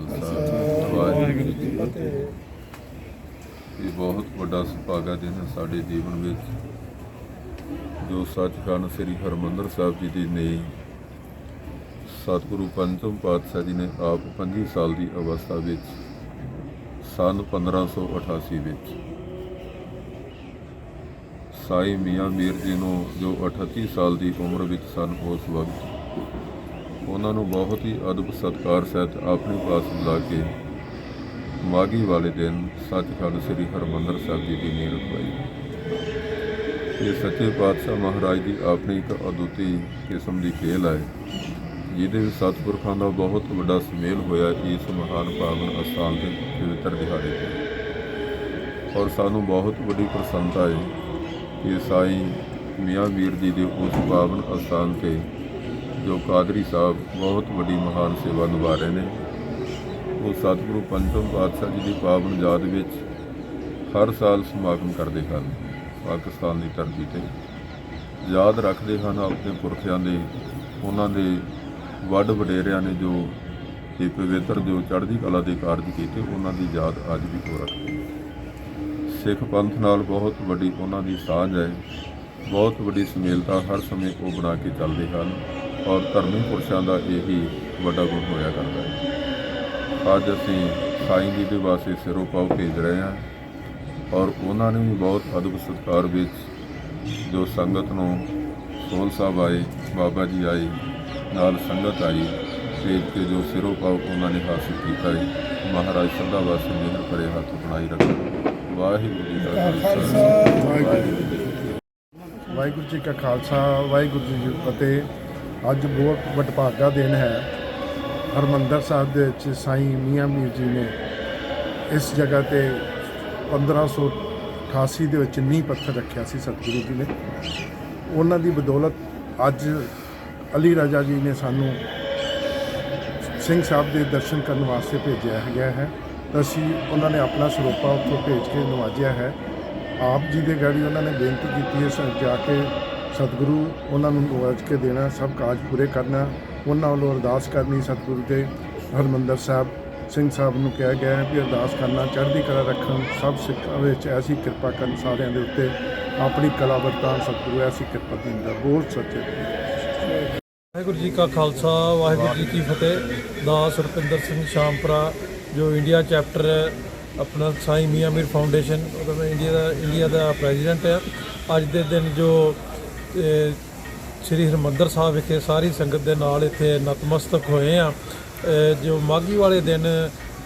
ਖਾਲਸਾ ਵਾਹਿਗੁਰੂ ਜੀ ਕੀ ਫਤਿਹ ਇਹ ਬਹੁਤ ਵੱਡਾ ਸੁਭਾਗਾ ਦਿਨ ਹੈ ਸਾਡੇ ਜੀਵਨ ਵਿੱਚ। ਜੋ ਸੱਚਖੰਡ ਸ੍ਰੀ ਹਰਮੰਦਰ ਸਾਹਿਬ ਜੀ ਦੀ ਨੇ ਸਤਿਗੁਰੂ ਪੰਚਮ ਪਾਤਸ਼ਾਹ ਜੀ ਨੇ ਆਪ 25 ਸਾਲ ਦੀ ਅਵਸਥਾ ਵਿੱਚ, ਸਨ 1588 ਵਿੱਚ, ਸਾਈ ਮੀਆਂ ਮੀਰ ਜੀ ਨੂੰ ਜੋ 38 ਸਾਲ ਦੀ ਉਮਰ ਵਿੱਚ ਸਨ ਉਸ ਵਕਤ ਉਹਨਾਂ ਨੂੰ ਬਹੁਤ ਹੀ ਅਦਬ ਸਤਕਾਰ ਸਹਿਤ ਆਪਣੇ ਪਾਸ ਬੁਲਾ ਕੇ ਮਾਗੀ ਵਾਲੇ ਦਿਨ ਸੱਚਖੰਡ ਸ੍ਰੀ ਹਰਮੰਦਰ ਸਾਹਿਬ ਜੀ ਦੀ ਨੀਂਹ ਰਖਵਾਈ। ਇਹ ਸੱਚੇ ਪਾਤਸ਼ਾਹ ਮਹਾਰਾਜ ਦੀ ਆਪਣੀ ਇੱਕ ਅਦੁੱਤੀ ਕਿਸਮ ਦੀ ਖੇਲ ਹੈ, ਜਿਹਦੇ ਵਿੱਚ ਸਤਿਗੁਰਖਾਂ ਦਾ ਬਹੁਤ ਵੱਡਾ ਸੁਮੇਲ ਹੋਇਆ ਇਸ ਮਹਾਨ ਪਾਵਨ ਅਸਥਾਨ ਦੇ ਪਵਿੱਤਰ ਦਿਹਾੜੇ ਤੇ। ਔਰ ਸਾਨੂੰ ਬਹੁਤ ਵੱਡੀ ਪ੍ਰਸੰਨਤਾ ਹੈ ਕਿ ਸਾਈ ਮੀਆਂ ਵੀਰ ਜੀ ਦੇ ਉਸ ਪਾਵਨ ਅਸਥਾਨ ਤੇ ਜੋ ਕਾਦਰੀ ਸਾਹਿਬ ਬਹੁਤ ਵੱਡੀ ਮਹਾਨ ਸੇਵਾ ਨਿਭਾ ਰਹੇ ਨੇ, ਉਹ ਸਤਿਗੁਰੂ ਪੰਚਮ ਪਾਤਸ਼ਾਹ ਜੀ ਦੀ ਪਾਵਨ ਯਾਦ ਵਿੱਚ ਹਰ ਸਾਲ ਸਮਾਗਮ ਕਰਦੇ ਹਨ, ਪਾਕਿਸਤਾਨ ਦੀ ਧਰਤੀ ਤੇ। ਯਾਦ ਰੱਖਦੇ ਹਨ ਆਪਣੇ ਪੁਰਖਿਆਂ ਦੇ, ਉਹਨਾਂ ਦੇ ਵੱਡ ਵਡੇਰਿਆਂ ਨੇ ਜੋ ਇਹ ਪਵਿੱਤਰ ਜੋ ਚੜ੍ਹਦੀ ਕਲਾ ਦੇ ਕਾਰਜ ਕੀਤੇ, ਉਹਨਾਂ ਦੀ ਯਾਦ ਅੱਜ ਵੀ ਹੋ ਰੱਖਦੇ ਸਿੱਖ ਪੰਥ ਨਾਲ ਬਹੁਤ ਵੱਡੀ ਉਹਨਾਂ ਦੀ ਸਾਂਝ ਹੈ, ਬਹੁਤ ਵੱਡੀ ਸਮੇਲਤਾ ਹਰ ਸਮੇਂ ਉਹ ਬਣਾ ਕੇ ਚੱਲਦੇ ਹਨ। ਔਰ ਧਰਮੀ ਪੁਰਸ਼ਾਂ ਦਾ ਇਹੀ ਵੱਡਾ ਗੁਣ ਹੋਇਆ ਕਰਦਾ ਹੈ। ਅੱਜ ਅਸੀਂ ਸਾਈਂ ਜੀ ਦੇ ਵਾਸਤੇ ਸਿਰੋਂ ਪਾਉ ਭੇਜ ਰਹੇ ਹਾਂ ਔਰ ਉਹਨਾਂ ਨੇ ਵੀ ਬਹੁਤ ਅਦਬ ਸਤਿਕਾਰ ਵਿੱਚ ਜੋ ਸੰਗਤ ਨੂੰ ਸੋਲ ਸਾਹਿਬ ਆਏ, ਬਾਬਾ ਜੀ ਆਏ, ਨਾਲ ਸੰਗਤ ਆਈ, ਭੇਜ ਕੇ ਜੋ ਸਿਰੋਂ ਪਾਉ ਉਹਨਾਂ ਨੇ ਹਾਸਲ ਕੀਤਾ ਹੈ। ਮਹਾਰਾਜ ਸਦਾ ਵਾਸਤੇ ਮਿਹਰ ਭਰੇ ਹੱਥ ਬਣਾਈ ਰੱਖਣ। ਵਾਹਿਗੁਰੂ ਜੀ ਦਾ ਖਾਲਸਾ। ਵਾਹਿਗੁਰੂ ਜੀ ਵਾਹਿਗੁਰੂ ਜੀ ਕਾ ਖਾਲਸਾ, ਵਾਹਿਗੁਰੂ ਜੀ ਕੀ ਫਤਿਹ। ਅੱਜ ਬਹੁਤ ਵਡਭਾਗਾ ਦਿਨ ਹੈ। ਹਰਮੰਦਰ ਸਾਹਿਬ ਦੇ ਵਿੱਚ ਸਾਈਂ ਮੀਆਂ ਮੀਰ ਜੀ ਨੇ ਇਸ ਜਗ੍ਹਾ ਤੇ 1588 ਦੇ ਵਿੱਚ ਨੀਂਹ ਪੱਥਰ ਰੱਖਿਆ ਸੀ ਸਤਿਗੁਰੂ ਜੀ ਨੇ। ਉਹਨਾਂ ਦੀ ਬਦੌਲਤ ਅੱਜ ਅਲੀ ਰਾਜਾ ਜੀ ਨੇ ਸਾਨੂੰ ਸਿੰਘ ਸਾਹਿਬ ਦੇ ਦਰਸ਼ਨ ਕਰਨ ਵਾਸਤੇ ਭੇਜਿਆ ਗਿਆ ਹੈ। ਤਾਂ ਅਸੀਂ ਉਹਨਾਂ ਨੇ ਆਪਣਾ ਸਰੋਪਾ ਉੱਥੋਂ ਭੇਜ ਕੇ ਨਵਾਜਿਆ ਹੈ। ਆਪ ਜੀ ਦੇ ਗਾੜੀ ਉਹਨਾਂ ਨੇ ਬੇਨਤੀ ਕੀਤੀ ਹੈ ਸਰ, ਜਾ ਕੇ ਸਤਿਗੁਰੂ, ਉਹਨਾਂ ਨੂੰ ਨਵਾਜ ਕੇ ਦੇਣਾ, ਸਭ ਕਾਜ ਪੂਰੇ ਕਰਨਾ। ਉਹਨਾਂ ਵੱਲੋਂ ਅਰਦਾਸ ਕਰਨੀ ਸਤਿਗੁਰੂ ਦੇ ਹਰਮੰਦਰ ਸਾਹਿਬ ਸਿੰਘ ਸਾਹਿਬ ਨੂੰ ਕਿਹਾ ਗਿਆ ਹੈ ਵੀ ਅਰਦਾਸ ਕਰਨਾ, ਚੜ੍ਹਦੀ ਕਲਾ ਰੱਖਣ, ਸਭ ਸਿੱਖਾਂ ਵਿੱਚ ਐਸੀ ਕਿਰਪਾ ਕਰਨ ਸਾਰਿਆਂ ਦੇ ਉੱਤੇ। ਆਪਣੀ ਕਲਾ ਵਰਤਾਨ ਸਤਿਗੁਰੂ ਐਸੀ ਕਿਰਪਾ ਦਿੰਦਾ ਬਹੁਤ ਸੱਚੇ ਵਾਹਿਗੁਰੂ ਜੀ ਕਾ ਖਾਲਸਾ, ਵਾਹਿਗੁਰੂ ਜੀ ਕੀ ਫਤਿਹ। ਦਾਸ ਰੁਪਿੰਦਰ ਸਿੰਘ ਸ਼ਾਮਪਰਾ, ਜੋ ਇੰਡੀਆ ਚੈਪਟਰ ਆਪਣਾ ਸਾਈ ਮੀਆਂ ਮੀਰ ਫਾਊਂਡੇਸ਼ਨ ਉਹਦਾ ਮੈਂ ਇੰਡੀਆ ਦਾ ਇੰਡੀਆ ਦਾ ਪ੍ਰੈਜ਼ੀਡੈਂਟ ਹੈ। ਅੱਜ ਦੇ ਦਿਨ ਜੋ ਸ੍ਰੀ ਹਰਿਮੰਦਰ ਸਾਹਿਬ ਵਿਖੇ ਸਾਰੀ ਸੰਗਤ ਦੇ ਨਾਲ ਇੱਥੇ ਨਤਮਸਤਕ ਹੋਏ ਆ ਜੋ ਮਾਘੀ ਵਾਲੇ ਦਿਨ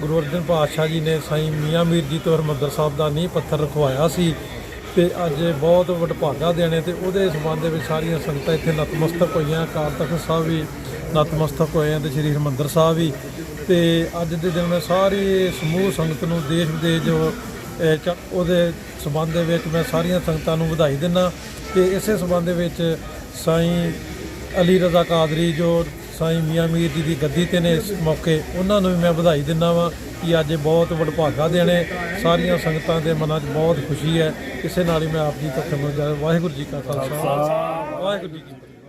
ਗੁਰੂ ਅਰਜਨ ਪਾਤਸ਼ਾਹ ਜੀ ਨੇ ਸਾਈ ਮੀਆਂ ਮੀਰ ਜੀ ਤੋਂ ਹਰਿਮੰਦਰ ਸਾਹਿਬ ਦਾ ਨੀਂਹ ਪੱਥਰ ਰਖਵਾਇਆ ਸੀ ਤੇ ਅੱਜ ਬਹੁਤ ਵਡਭਾਗਾ ਦੇਣੇ ਤੇ ਉਹਦੇ ਸੰਬੰਧ ਵਿੱਚ ਸਾਰੀਆਂ ਸੰਗਤਾਂ ਇੱਥੇ ਨਤਮਸਤਕ ਹੋਈਆਂ। ਅਕਾਲ ਤਖਤ ਸਾਹਿਬ ਵੀ ਨਤਮਸਤਕ ਹੋਏ ਆ ਤੇ ਸ੍ਰੀ ਹਰਿਮੰਦਰ ਸਾਹਿਬ ਵੀ। ਤੇ ਅੱਜ ਦੇ ਦਿਨ ਮੈਂ ਸਾਰੀ ਸਮੂਹ ਸੰਗਤ ਨੂੰ ਦੇਸ਼ ਵਿਦੇਸ਼ ਜੋ ਉਹਦੇ ਸੰਬੰਧ ਦੇ ਵਿੱਚ ਮੈਂ ਸਾਰੀਆਂ ਸੰਗਤਾਂ ਨੂੰ ਵਧਾਈ ਦਿੰਦਾ ਤੇ ਇਸੇ ਸੰਬੰਧ ਦੇ ਵਿੱਚ ਸਾਈਂ ਅਲੀ ਰਜ਼ਾ ਕਾਦਰੀ ਜੋ ਸਾਈਂ ਮੀਆਂ ਮੀਰ ਜੀ ਦੀ ਗੱਦੀ ਤੇ ਨੇ ਇਸ ਮੌਕੇ ਉਹਨਾਂ ਨੂੰ ਵੀ ਮੈਂ ਵਧਾਈ ਦਿੰਦਾ ਵਾਂ ਕਿ ਅੱਜ ਬਹੁਤ ਵਡਭਾਗਾ ਦੇਣੇ ਸਾਰੀਆਂ ਸੰਗਤਾਂ ਦੇ ਮਨਾਂ 'ਚ ਬਹੁਤ ਖੁਸ਼ੀ ਹੈ। ਇਸੇ ਨਾਲ ਹੀ ਮੈਂ ਆਪ ਜੀ ਤੱਕ ਵਾਹਿਗੁਰੂ ਜੀ ਕਾ ਖਾਲਸਾ। ਵਾਹਿਗੁਰੂ ਜੀ ਕੀ ਫਤਿਹ।